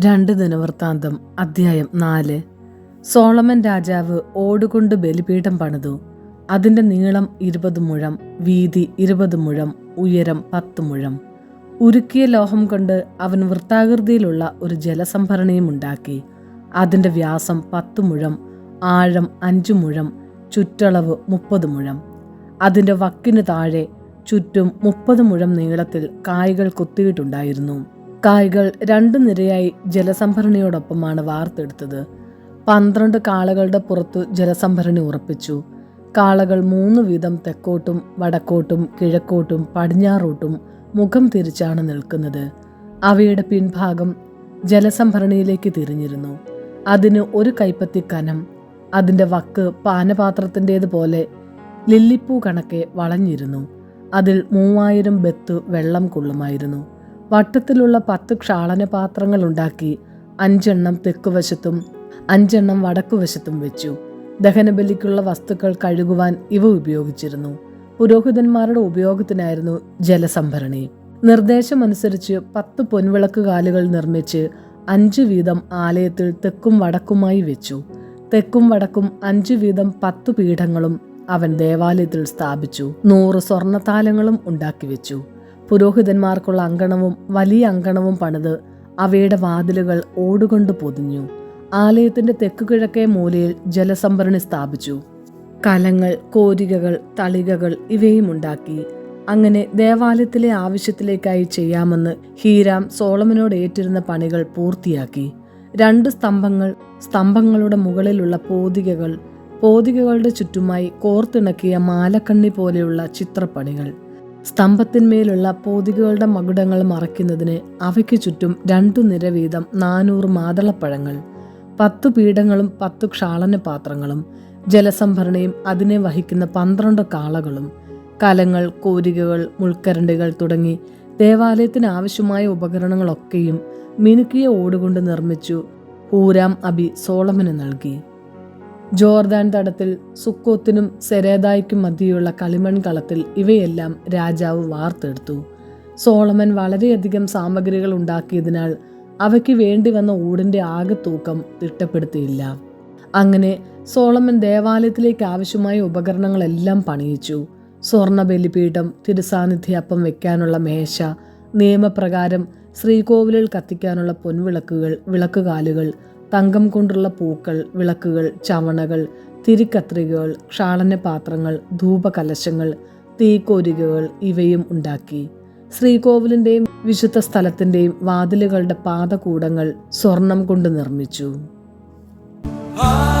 രണ്ട് ദിനവൃത്താന്തം അധ്യായം നാല്. സോളമൻ രാജാവ് ഓടുകൊണ്ട് ബലിപീഠം പണിതു. അതിന്റെ നീളം ഇരുപത് മുഴം വീതി ഇരുപത് മുഴം ഉയരം പത്ത് മുഴം. ഉരുക്കിയ ലോഹം കൊണ്ട് അവൻ വൃത്താകൃതിയിലുള്ള ഒരു ജലസംഭരണിയും ഉണ്ടാക്കി. അതിന്റെ വ്യാസം പത്ത് മുഴം ആഴം അഞ്ചു മുഴം ചുറ്റളവ് മുപ്പത് മുഴം. അതിന്റെ വക്കിന് താഴെ ചുറ്റും മുപ്പത് മുഴം നീളത്തിൽ കായ്കൾ കുത്തിയിട്ടുണ്ടായിരുന്നു. കായ്കൾ രണ്ടു നിരയായി ജലസംഭരണിയോടൊപ്പമാണ് വാർത്തെടുത്തത്. പന്ത്രണ്ട് കാളകളുടെ പുറത്തു ജലസംഭരണി ഉറപ്പിച്ചു. കാളകൾ മൂന്ന് വീതം തെക്കോട്ടും വടക്കോട്ടും കിഴക്കോട്ടും പടിഞ്ഞാറോട്ടും മുഖം തിരിച്ചാണ് നിൽക്കുന്നത്. അവയുടെ പിൻഭാഗം ജലസംഭരണിയിലേക്ക് തിരിഞ്ഞിരുന്നു. അതിന് ഒരു കൈപ്പത്തി കനം അതിന്റെ വക്ക് പാനപാത്രത്തിന്റേതുപോലെ ലില്ലിപ്പൂ കണക്കെ വളഞ്ഞിരുന്നു. അതിൽ മൂവായിരം ബത്ത് വെള്ളം കൊള്ളുമായിരുന്നു. വട്ടത്തിലുള്ള പത്ത് ക്ഷാളന പാത്രങ്ങൾ ഉണ്ടാക്കി അഞ്ചെണ്ണം തെക്കുവശത്തും അഞ്ചെണ്ണം വടക്കുവശത്തും വെച്ചു. ദഹനബലിക്കുള്ള വസ്തുക്കൾ കഴുകുവാൻ ഇവ ഉപയോഗിച്ചിരുന്നു. പുരോഹിതന്മാരുടെ ഉപയോഗത്തിനായിരുന്നു ജലസംഭരണി. നിർദ്ദേശമനുസരിച്ച് പത്ത് പൊൻവിളക്ക് കാലുകൾ നിർമ്മിച്ച് അഞ്ച് വീതം ആലയത്തിൽ തെക്കും വടക്കുമായി വെച്ചു. തെക്കും വടക്കും അഞ്ച് വീതം പത്ത് പീഠങ്ങളും അവൻ ദേവാലയത്തിൽ സ്ഥാപിച്ചു. നൂറ് സ്വർണതാലങ്ങളും ഉണ്ടാക്കി വെച്ചു. പുരോഹിതന്മാർക്കുള്ള അങ്കണവും വലിയ അങ്കണവും പണിത് അവയുടെ വാതിലുകൾ ഓടുകൊണ്ട് പൊതിഞ്ഞു. ആലയത്തിന്റെ തെക്കുകിഴക്കേ മൂലയിൽ ജലസംഭരണി സ്ഥാപിച്ചു. കലങ്ങൾ കോരികകൾ തളികകൾ ഇവയും ഉണ്ടാക്കി. അങ്ങനെ ദേവാലയത്തിലെ ആവശ്യത്തിലേക്കായി ചെയ്യാമെന്ന് ഹീരാം സോളമനോട് ഏറ്റിരുന്ന പണികൾ പൂർത്തിയാക്കി. രണ്ട് സ്തംഭങ്ങൾ സ്തംഭങ്ങളുടെ മുകളിലുള്ള പോതികകൾ പോതികകളുടെ ചുറ്റുമായി കോർത്തിണക്കിയ മാലക്കണ്ണി പോലെയുള്ള ചിത്രപ്പണികൾ. സ്തംഭത്തിന്മേലുള്ള പോതികകളുടെ മകുടങ്ങൾ മറയ്ക്കുന്നതിന് അവയ്ക്ക് ചുറ്റും രണ്ടു നിര വീതം നാനൂറ് മാതളപ്പഴങ്ങൾ പത്തു പീഠങ്ങളും പത്തു ക്ഷാളന പാത്രങ്ങളും ജലസംഭരണയും അതിനെ വഹിക്കുന്ന പന്ത്രണ്ട് കാളകളും കലങ്ങൾ കോരികകൾ മുൾക്കരണ്ടികൾ തുടങ്ങി ദേവാലയത്തിന് ആവശ്യമായ ഉപകരണങ്ങളൊക്കെയും മിനുക്കിയ ഓടുകൊണ്ട് നിർമ്മിച്ചു ഹൂരാം അബി സോളമന് നൽകി. ജോർദാൻ തടത്തിൽ സുക്കോത്തിനും സെരേദായ്ക്കും മധ്യയുള്ള കളിമൺ കളത്തിൽ ഇവയെല്ലാം രാജാവ് വാർത്തെടുത്തു. സോളമൻ വളരെയധികം സാമഗ്രികൾ ഉണ്ടാക്കിയതിനാൽ അവയ്ക്ക് വേണ്ടി വന്ന ഊടിന്റെ ആകെ തൂക്കം തിട്ടപ്പെടുത്തിയില്ല. അങ്ങനെ സോളമൻ ദേവാലയത്തിലേക്ക് ആവശ്യമായ ഉപകരണങ്ങളെല്ലാം പണിയിച്ചു. സ്വർണ ബലിപീഠം തിരുസാന്നിധ്യപ്പം വെക്കാനുള്ള മേശ നിയമപ്രകാരം ശ്രീകോവിലിൽ കത്തിക്കാനുള്ള പൊൻവിളക്കുകൾ വിളക്കുകാലുകൾ തങ്കം കൊണ്ടുള്ള പൂക്കൾ വിളക്കുകൾ ചവണകൾ തിരിക്കത്രികകൾ ക്ഷാളന പാത്രങ്ങൾ ധൂപകലശങ്ങൾ തീക്കോരികകൾ ഇവയും ഉണ്ടാക്കി. ശ്രീകോവിലിന്റെയും വിശുദ്ധ സ്ഥലത്തിന്റെയും വാതിലുകളുടെ പാതകൂടങ്ങൾ സ്വർണം കൊണ്ട് നിർമ്മിച്ചു. Ah